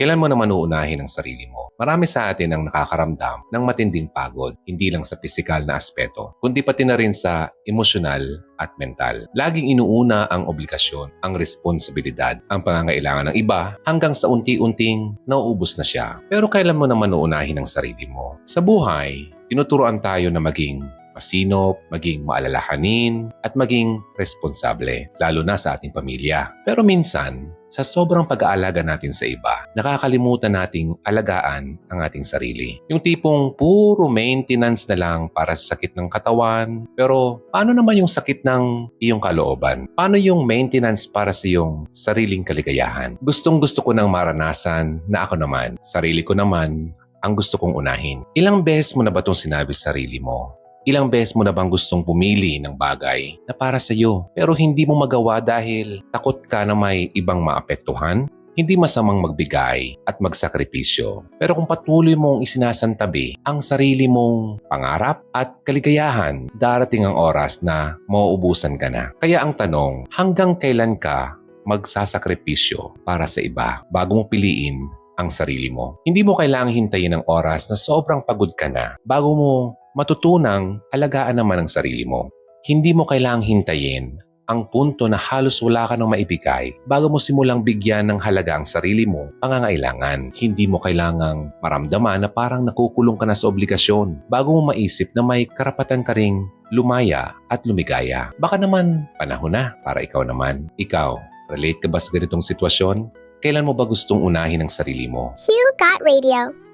Kailan mo naman uunahin ang sarili mo? Marami sa atin ang nakakaramdam ng matinding pagod, hindi lang sa pisikal na aspeto, kundi pati na rin sa emosyonal at mental. Laging inuuna ang obligasyon, ang responsibilidad, ang pangangailangan ng iba hanggang sa unti-unting nauubos na siya. Pero kailan mo naman uunahin ang sarili mo? Sa buhay, tinuturoan tayo na maging masinop, maging maalalahanin, at maging responsable, lalo na sa ating pamilya. Pero minsan, sa sobrang pag-aalaga natin sa iba, nakakalimutan nating alagaan ang ating sarili. Yung tipong puro maintenance na lang para sa sakit ng katawan, pero paano naman yung sakit ng iyong kalooban? Paano yung maintenance para sa iyong sariling kaligayahan? Gustong gusto ko nang maranasan na ako naman, sarili ko naman, ang gusto kong unahin. Ilang beses mo na ba itong sinabi sa sarili mo? Ilang beses mo na bang gustong pumili ng bagay na para sa iyo pero hindi mo magawa dahil takot ka na may ibang maapektuhan? Hindi masamang magbigay at magsakripisyo. Pero kung patuloy mong isinasantabi ang sarili mong pangarap at kaligayahan, darating ang oras na mauubusan ka na. Kaya ang tanong, hanggang kailan ka magsasakripisyo para sa iba bago mo piliin ang sarili mo? Hindi mo kailangang hintayin ang oras na sobrang pagod ka na bago mo matutunang alagaan naman ang sarili mo. Hindi mo kailangang hintayin ang punto na halos wala ka nang maibigay bago mo simulang bigyan ng halaga ang sarili mo pangangailangan. Hindi mo kailangang maramdaman na parang nakukulong ka na sa obligasyon bago mo maisip na may karapatan ka ring lumaya at lumigaya. Baka naman panahon na para ikaw naman. Ikaw, relate ka ba sa ganitong sitwasyon? Kailan mo ba gustong unahin ang sarili mo? Hugh got radio.